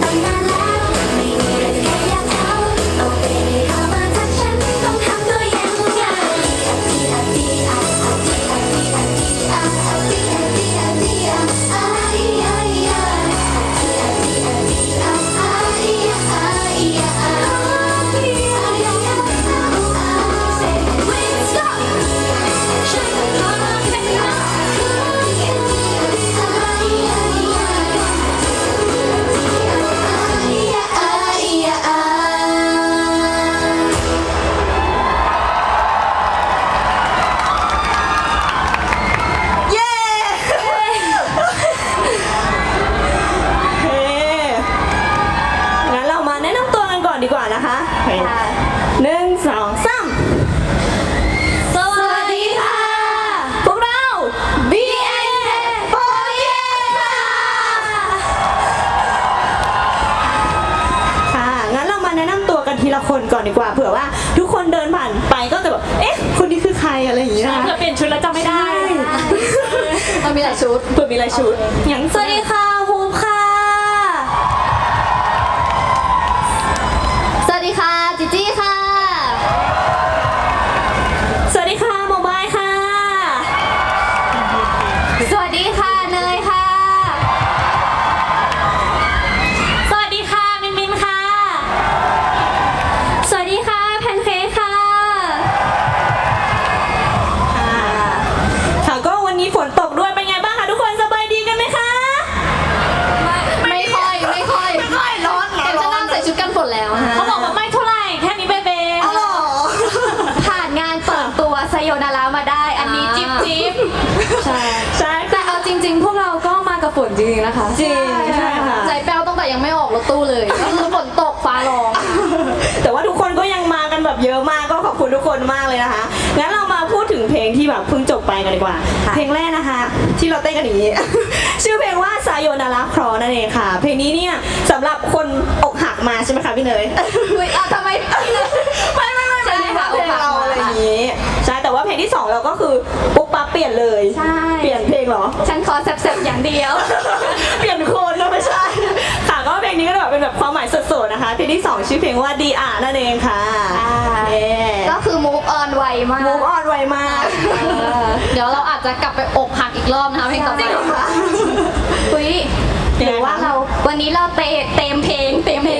Bye. ีลาชุดอย่างสวัสดีค่ะ จริงๆนะคะจริงใช่ค่ะ ใจแป้วตั้งแต่ยังไม่ออกรถตู้เลยก็คือฝนตกฟ้าร้อง แต่ว่าทุกคนก็ยังมากันแบบเยอะมากก็ขอบคุณทุกคนมากเลยนะคะ งั้นเรามาพูดถึงเพลงที่แบบเพิ่งจบไปกันดีกว่า เพลงแรกนะคะ ที่เราเต้นกันอย่างนี้ ชื่อเพลงว่าซายโยนาราครอนั่นเองค่ะ เพลงนี้เนี่ยสำหรับคนอกหักมาใช่ไหมคะพี่เนยอุ้ยทำไมไม่ไม่ เราอะไรอย่างนี้ ใช่แต่ว่าเพลงที่สองเราก็คือปุ๊บปั๊บเปลี่ยนเลยใช่ เปลี่ยนเพลงเหรอ ฉันขอแซ่บๆอย่างเดียว เปลี่ยนคนนะไม่ใช่ ค่ะก็เพลงนี้ก็แบบเป็นแบบความหมายสดๆนะคะ เพลงที่สองชื่อเพลงว่าดีอานั่นเองค่ะก็คือ move on ไวมาก มูฟออนไวมากเดี๋ยวเราอาจจะกลับไปอกหักอีกรอบนะคะเพลงต่อไปจริงเหรอคะ อุ้ยหรือว่าเราวันนี้เราเตะเต็มเพลงเต็มเพลง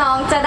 น้องจะ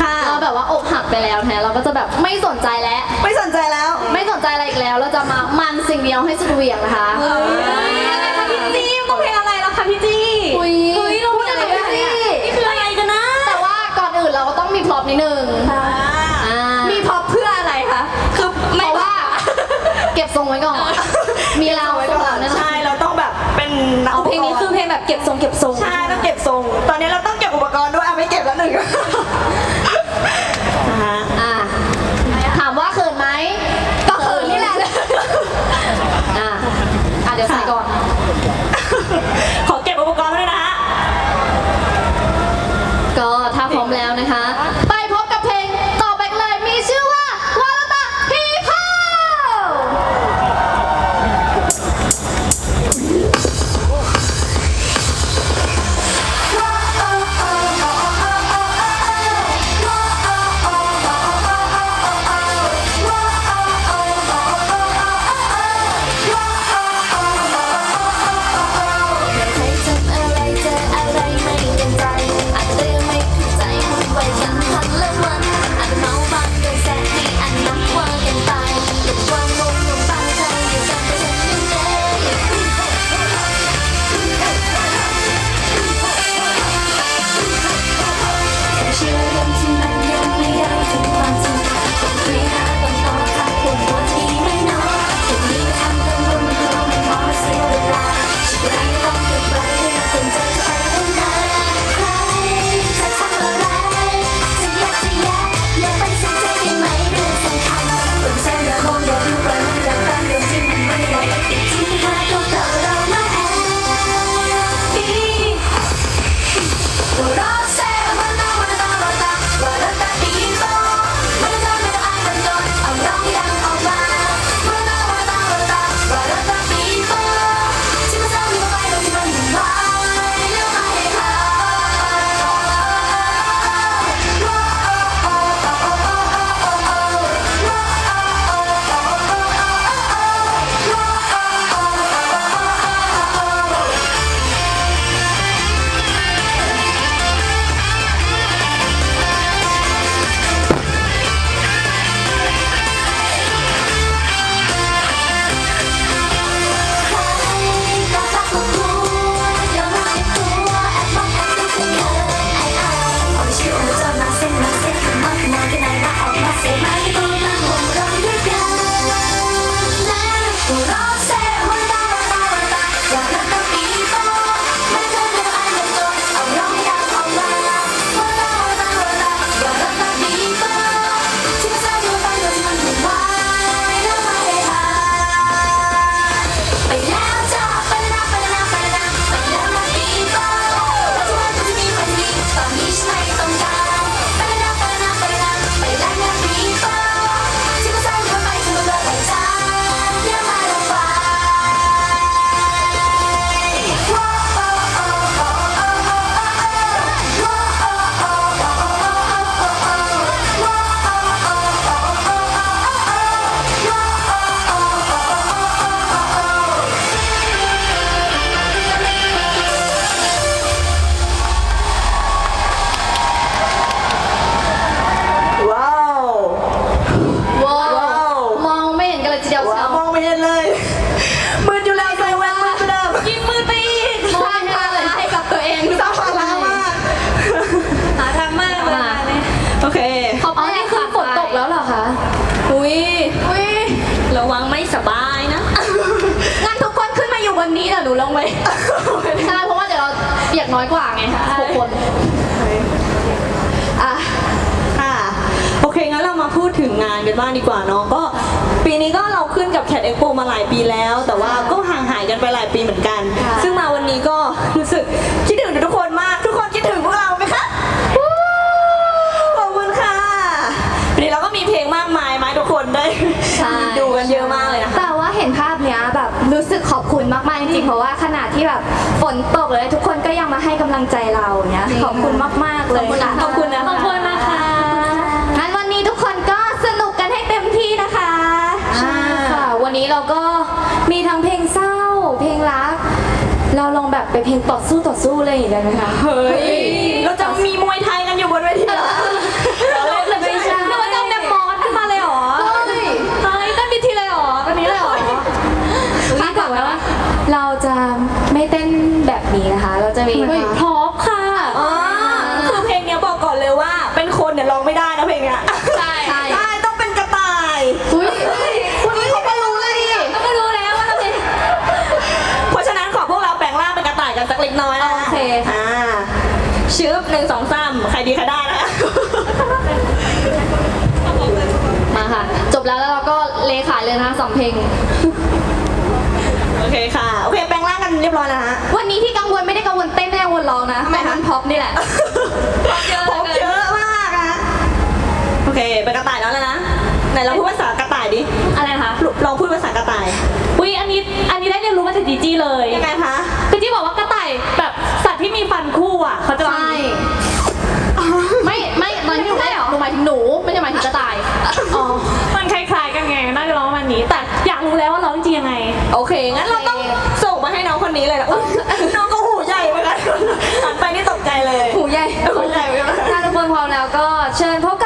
ค่เราแบบว่าอกหักไปแล้วแท้เราก็จะแบบไม่สนใจแล้ว ไม่สนใจแล้ว ไม่สนใจอะไรอีกแล้ว เราจะมามันสิ่งเดียวให้สุดเหวี่ยงนะคะ อะไรคะพี่จี้ต้องเพลงอะไรล่ะคะพี่จี้อุ๊ยเราพูดอะไรกันพี่ยนี่คืออะไรกันนะแต่ว่าก่อนอื่นเราก็ต้องมีพร็อพนิดนึงมีพร็อพเพื่ออะไรคะคือเพไม่ราะว่า เก็บทรงไว้ก่อน มีเราไว้ก่อนใช่เราต้องแบบเป็นนักเอาเพลงนี้คือเพลงแบบเก็บทรงเก็บทรง ใช่ต้องเก็บทรง ตอนนี้เราต้องเก็บอุปกรณ์ด้วยอะไม่เก็บแล้วหนึ่ง แล้วนะคะ Passion. อยากน้อยกว่าไงคะหกคนอะค่ะโอเคงั้นเรามาพูดถึงงานกันบ้างดีกว่าน้องก็ปีนี้ก็เราขึ้นกับแคดเอ็กโปมาหลายปีแล้ว แต่ว่าก็ห่างหายกันไปหลายปีเหมือนกัน ซึ่งมาวันนี้ก็รู้สึกคิดถึงทุกคนมากทุกคนคิดถึงพวกเราไหมคะขอบคุณค่ะวันี้เราก็มีเพลงมากมายไหมทุกคนได้ดูกันเยอะมากเลยนะคะแต่ว่าเห็นภาพเนี้ยแบบรู้สึกขอบคุณมากๆจริงๆเพราะว่าขนาดที่แบบฝนตังใจเราเนี่ยขอบคุณมากมากเลยขอบคุณนะขอบคุณมากค่ะงั้นวันนี้ทุกคนก็สนุกกันให้เต็มที่นะคะใช่ค่ะวันนี้เราก็มีทั้งเพลงเศร้า เพลงรัก เราลองแบบไปเพลงต่อสู้ต่อสู้เลยอย่างเงี้ยไหมคะเฮ้ยเราจะมีมวยไทยกันอยู่บนเวทีเหรอเราจะไม่เต้นแบบนี้นะคะ เราจะมีพ สองเพลง โอเคค่ะ โอเค แปลงร่างกันเรียบร้อยแล้วฮะ วันนี้ที่กังวลไม่ได้กังวลเต้นไม่ได้กังวลร้องนะทำไมคะกังวลพ็อปนี่แหละเยอะผมเกินเยอะมากอะโอเคเป็นกระต่ายแล้วแล้วนะ ไหนลองพูดภาษากระต่ายดิอะไรนะคะลองพูดภาษากระต่าย อุ้ยอันนี้ อันนี้ได้เรียนรู้มาจากจีจี้เลยยังไงคะคือจี้บอกว่ากระต่ายแบบสัตว์ที่มีฟันคู่อะเขาจะร้องอย่าง หูใหญ่หูใจไหม ถ้าทุกคนพร้อมแล้วก็เชิญพบ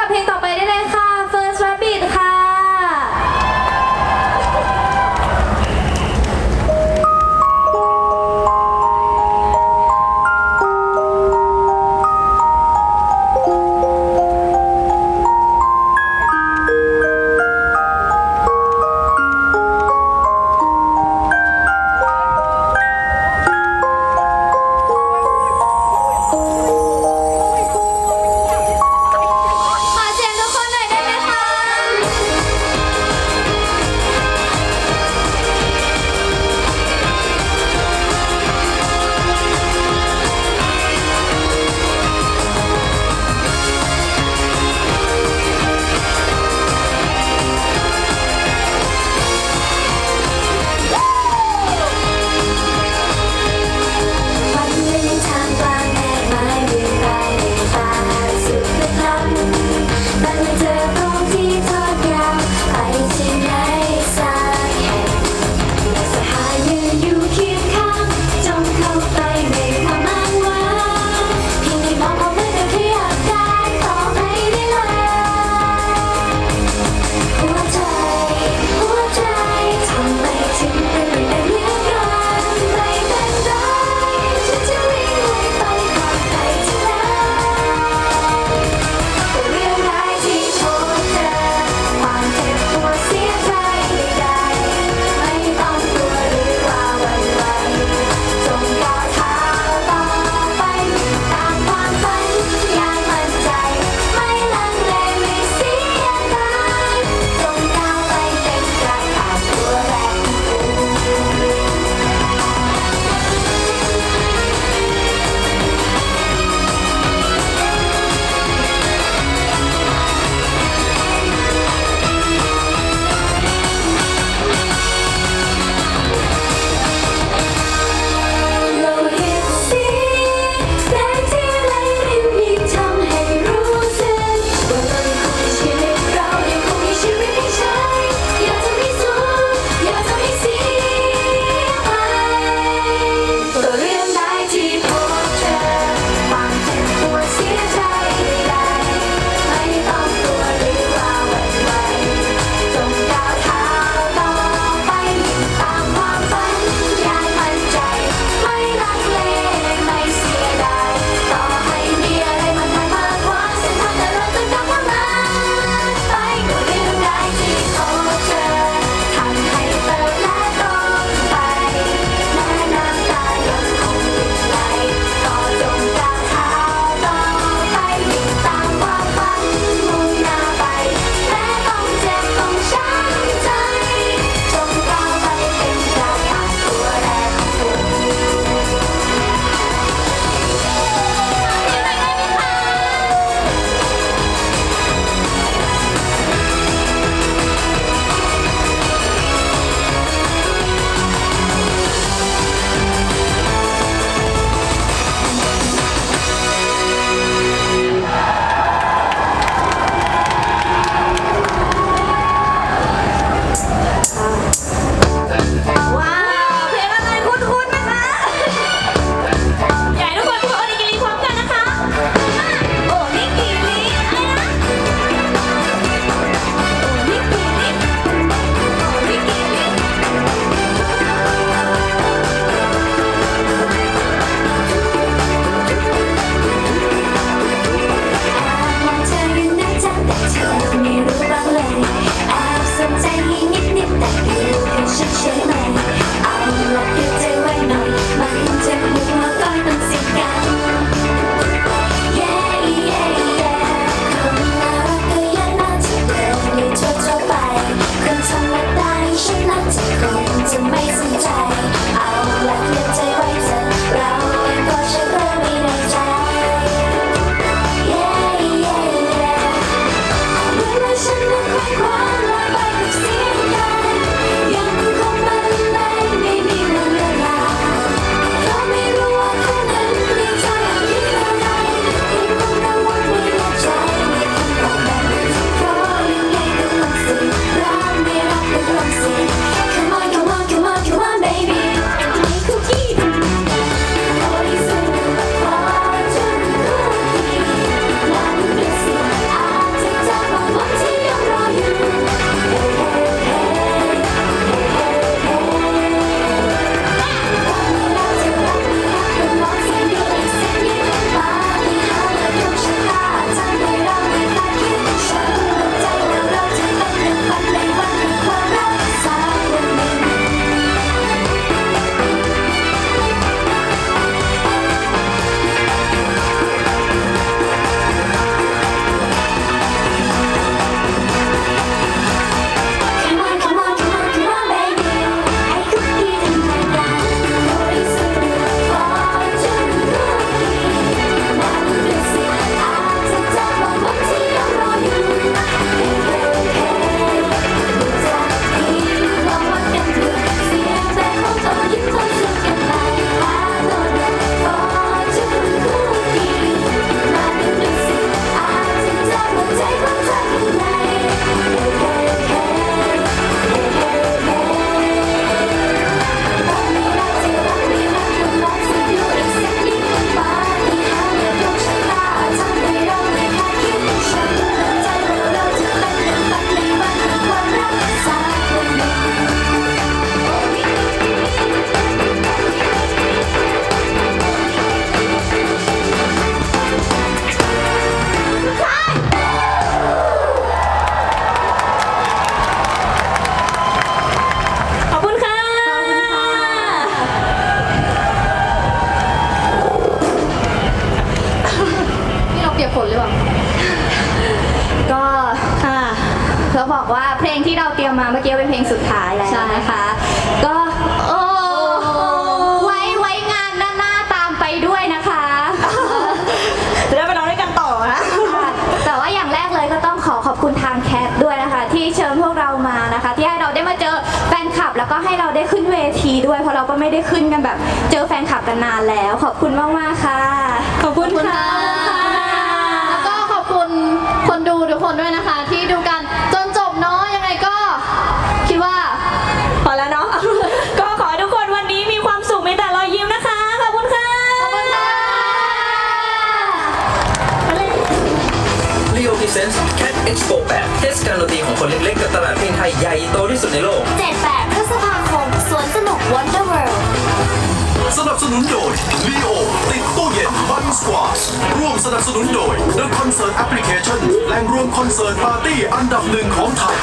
แล้ว ขอบคุณมากๆค่ะ ขอบคุณค่ะ แล้วก็ขอบคุณคนดูทุกคนด้วยนะคะ ที่ดูกันจนจบเนาะยังไงก็คิดว่า พอแล้วเนาะ ก็ขอให้ทุกคนวันนี้มีความสุขมีแต่รอยยิ้มนะคะ ขอบคุณค่ะ ขอบคุณค่ะ Leo Presents Cat Expo 8เทศกาลดนตรีของคนเล็กๆกับตลาดเพลงไทยใหญ่โตที่สุดในโลก 7-8 นับสนุนโดย Leo ติดตู้เย็นบันสควอชร่วมสนับสนุนโดย The Concert Application แหล่งรวมคอนเสิร์ตปาร์ตี้อันดับหนึ่งของไทย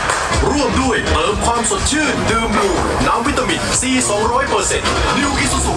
ร่วมด้วยเติมความสดชื่น ดื่มดูน้ำวิตามิน C 200% New Isuzu